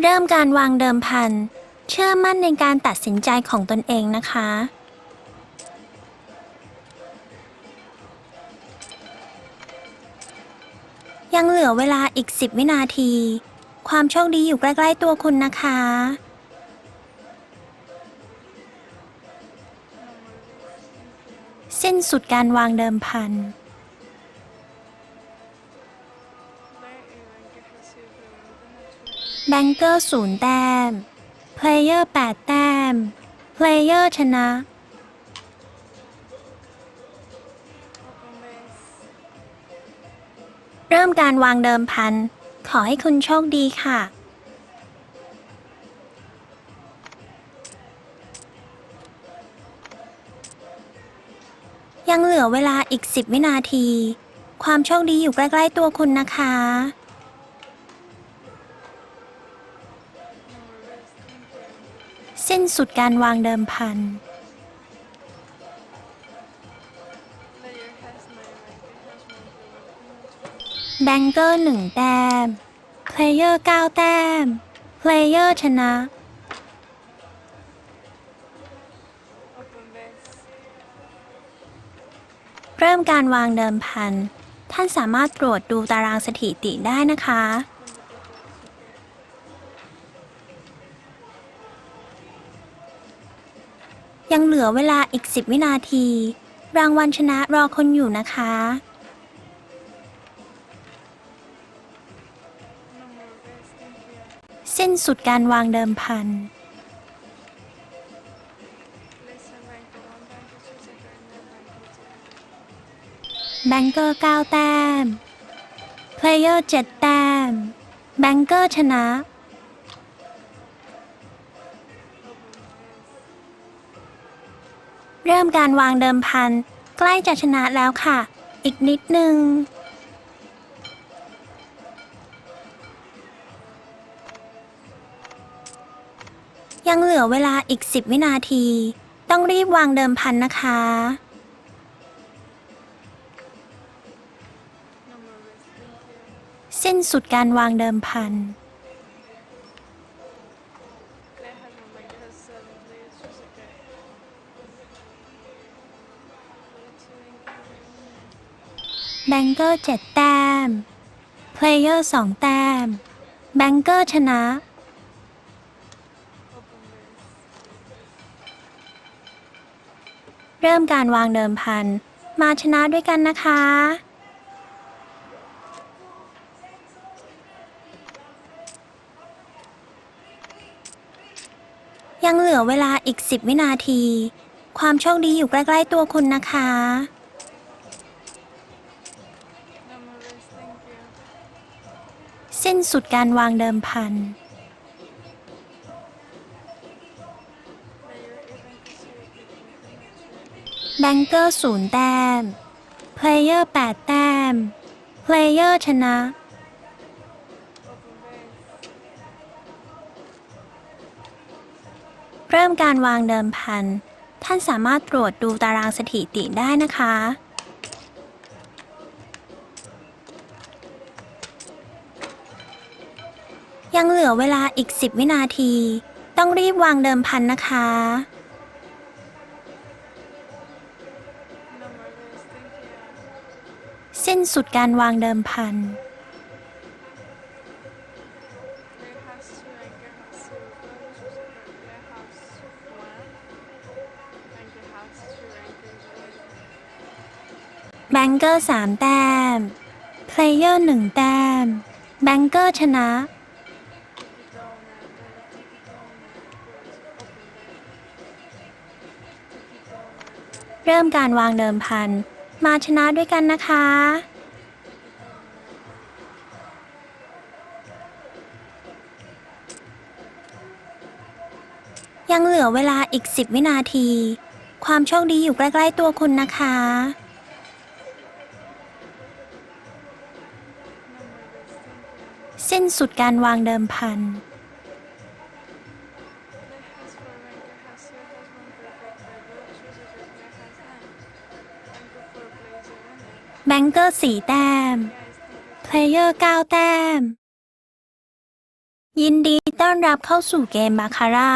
เริ่มการวางเดิมพัน เชื่อมั่นในการตัดสินใจของตนเองนะคะ ยังเหลือเวลาอีก 10 วินาที ความโชคดีอยู่ใกล้ ๆ ตัวคุณนะคะ สิ้นสุดการวางเดิมพัน บงเกอร์ศูนย์แต้ม เพลเยอร์แปดแต้ม เพลเยอร์ชนะ เริ่มการวางเดิมพัน ขอให้คุณโชคดีค่ะ ยังเหลือเวลาอีก 10 วินาที ความโชคดีอยู่ใกล้ ๆ ตัวคุณนะคะ สิ้นสุดการวางเดิมพัน แบงเกอร์หนึ่งแต้ม เพลเยอร์เก้าแต้ม เพลเยอร์ชนะ เริ่มการวางเดิมพัน ท่านสามารถตรวจดูตารางสถิติได้นะคะ ยังเหลือเวลาอีก 10 วินาที รางวัลชนะรอคนอยู่นะคะ สิ้นสุดการวางเดิมพัน แบงเกอร์ 9 แต้ม เพลเยอร์ 7 แต้ม แบงเกอร์ชนะ เริ่มการวางเดิมพัน ใกล้จะชนะแล้วค่ะ อีกนิดนึง ยังเหลือเวลาอีก 10 วินาที ต้องรีบวางเดิมพันนะคะ สิ้นสุดการวางเดิมพัน แบงเกอร์7แต้ม เพลเยอร์2แต้ม แบงเกอร์ชนะ เริ่มการวางเดิมพัน มาชนะด้วยกันนะคะ ยังเหลือเวลาอีก 10 วินาที ความโชคดีอยู่ใกล้ ๆ ตัวคุณนะคะ สิ้นสุดการวางเดิมพัน แบงเกอร์ศูนย์แต้ม เพลเยอร์แปดแต้ม เพลเยอร์ชนะ เริ่มการวางเดิมพัน ท่านสามารถตรวจดูตารางสถิติได้นะคะ ยังเหลือเวลาอีก10วินาที ต้องรีบวางเดิมพันนะคะ สิ้นสุดการวางเดิมพัน แบงเกอร์สามแต้ม เพลเยอร์หนึ่งแต้ม แบงเกอร์ชนะ เริ่มการวางเดิมพัน มาชนะด้วยกันนะคะ ยังเหลือเวลาอีก 10 วินาที ความโชคดีอยู่ใกล้ๆตัวคุณนะคะ สิ้นสุดการวางเดิมพัน บงเกอร์สี่แต้ม เพลเยอร์เก้าแต้ม ยินดีต้อนรับเข้าสู่เกมบาคาร่า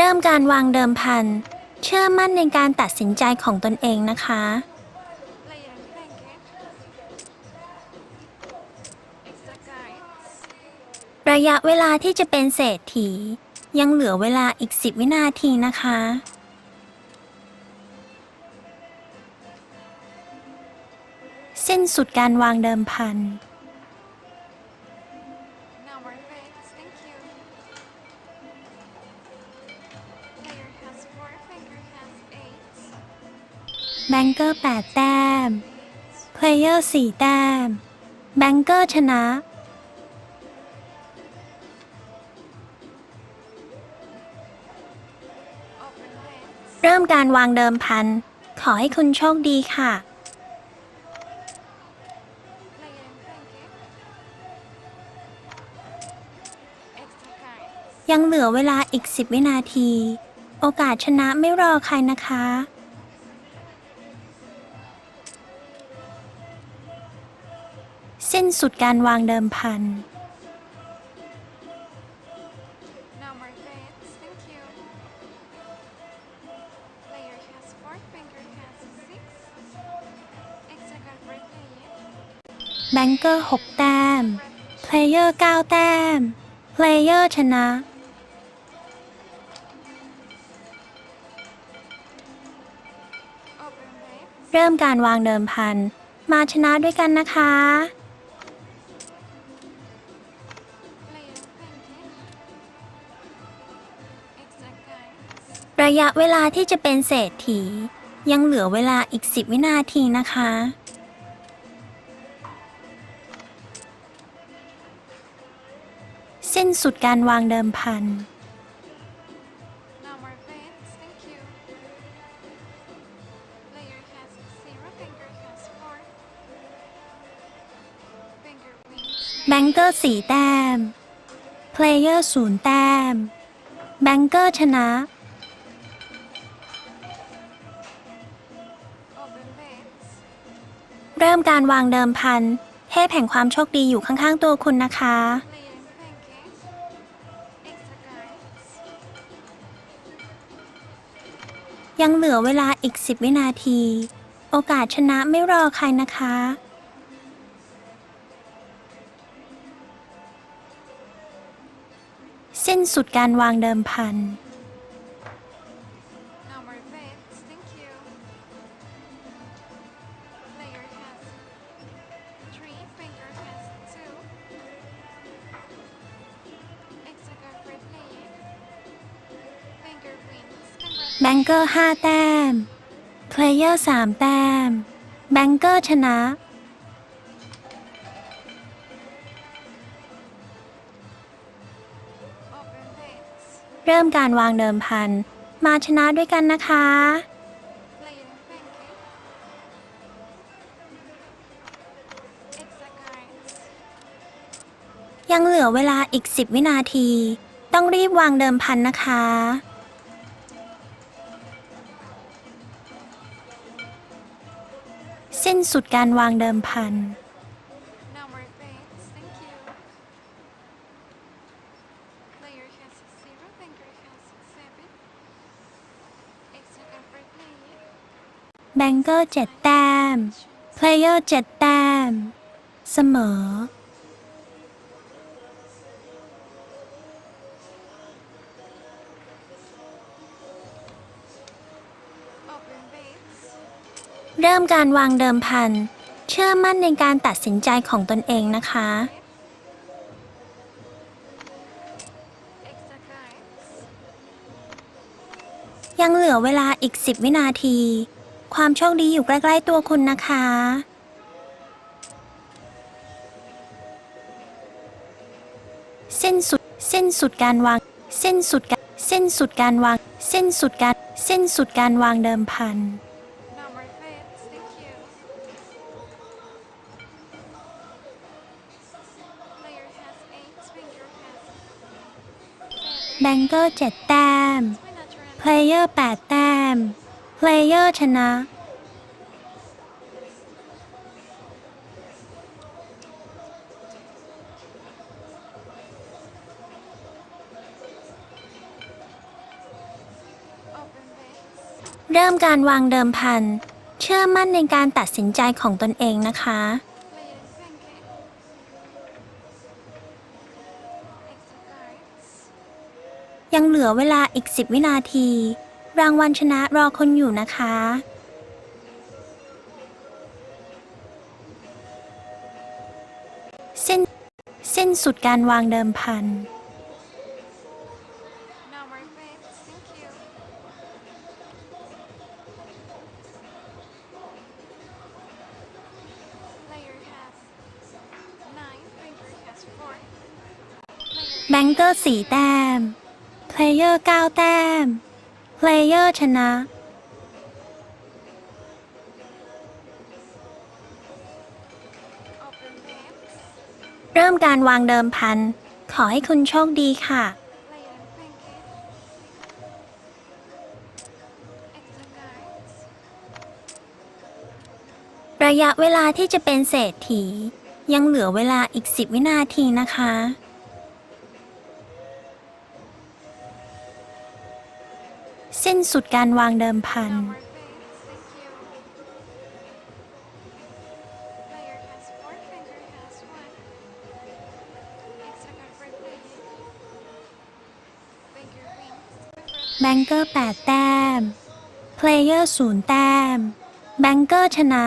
เริ่มการวางเดิมพัน เชื่อมั่นในการตัดสินใจของตนเองนะคะ ระยะเวลาที่จะเป็นเศรษฐี ยังเหลือเวลาอีก 10 วินาทีนะคะสิ้นสุดการวางเดิมพัน งเกอร์ 8 แต้ม เพลเยอร์ 4 แต้ม แบงเกอร์ชนะ เริ่มการวางเดิมพัน ขอให้คุณโชคดีค่ะ ยังเหลือเวลาอีก 10 วินาที โอกาสชนะไม่รอใครนะคะ สิ้นสุดการวางเดิมพัน No more beds, thank you. Player has four, finger has six. Extra card for player. แบงเกอร์ 6 แต้ม เพลเยอร์ 9 แต้ม เพลเยอร์ชนะ Open beds. เริ่มการวางเดิมพัน มาชนะด้วยกันนะคะ ระยะเวลาที่จะเป็นเศรษฐี ยังเหลือเวลาอีก10วินาทีนะคะ สิ้นสุดการวางเดิมพัน No more beds, thank you. Player has zero, finger has four. Finger wins. แบงเกอร์4แต้ม เพลเยอร์0แต้ม แบงเกอร์ชนะ มการวางเดิมพัน เทพแห่งความโชคดีอยู่ข้างๆตัวคุณนะคะ ยังเหลือเวลาอีก 10 วินาที โอกาสชนะไม่รอใครนะคะ สิ้นสุดการวางเดิมพัน แบงเกอร์5แต้ม เพลเยอร์3แต้ม แบงเกอร์ชนะ เริ่มการวางเดิมพัน มาชนะด้วยกันนะคะ ยังเหลือเวลาอีก 10 วินาที ต้องรีบวางเดิมพันนะคะ สิ้นสุดการวางเดิมพัน No more beds, thank you. Player has zero, finger has seven. Extra card for player. แบงเกอร์7แต้ม เพลเยอร์7แต้ม เสมอ เริ่มการวางเดิมพัน เชื่อมั่นในการตัดสินใจของตนเองนะคะ ยังเหลือเวลาอีก 10 วินาที ความโชคดีอยู่ใกล้ ๆ ตัวคุณนะคะ เส้นสุด เส้นสุดการวาง เส้นสุดการสิ้นสุดการวาง เส้นสุดการ เส้นสุดการวางเดิมพัน แบงเกอร์7แต้ม เพลเยอร์8แต้ม เพลเยอร์ชนะ เริ่มการวางเดิมพัน เชื่อมั่นในการตัดสินใจของตนเองนะคะ Player thinking. Extra cards. ยังเหลือเวลาอีก10วินาที รางวัลชนะรอคนอยู่นะคะสิ้นสิ้นสุดการวางเดิมพัน Number bids, thank you. Player has nine, finger has four. Player แบงเกอร์4แต้ม เพลเยอร์9แต้ม เพลเยอร์ชนะ เริ่มการวางเดิมพัน ขอให้คุณโชคดีค่ะ ระยะเวลาที่จะเป็นเศรษฐี ยังเหลือเวลาอีก 10 วินาทีนะคะ สิ้นสุดการวางเดิมพัน แบงเกอร์ 8 แต้ม เพลเยอร์ 0 แต้ม แบงเกอร์ชนะ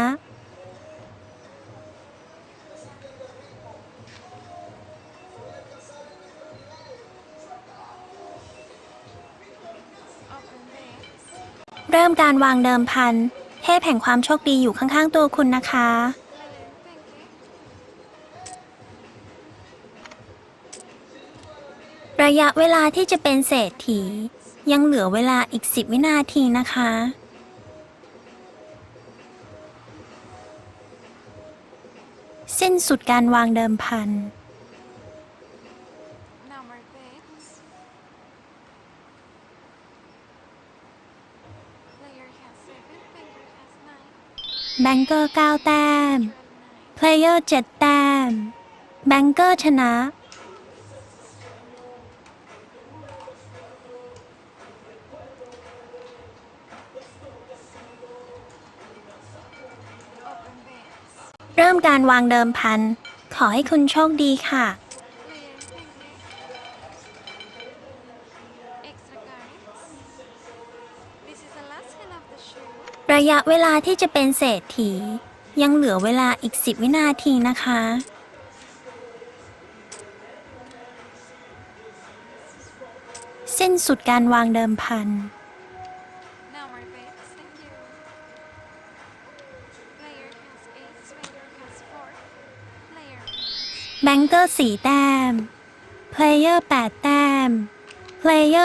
การวางเดิมพัน เทพแห่งความโชคดีอยู่ข้างๆตัวคุณนะคะ ระยะเวลาที่จะเป็นเศรษฐี ยังเหลือเวลาอีก 10 วินาทีนะคะสิ้นสุดการวางเดิมพัน งเกอร์9แต้ม Turn nine. เพลเยอร์7แต้ม แบงเกอร์ชนะ เริ่มการวางเดิมพัน ขอให้คุณโชคดีค่ะ ระยะเวลาที่จะเป็นเศรษฐี ยังเหลือเวลาอีก 10 วินาทีนะคะ สิ้นสุดการวางเดิมพัน Number bids. Thank you. Player has eight, finger has four. Player wins. แบงเกอร์4แต้ม เพลเยอร์8แต้ม เพลเยอร์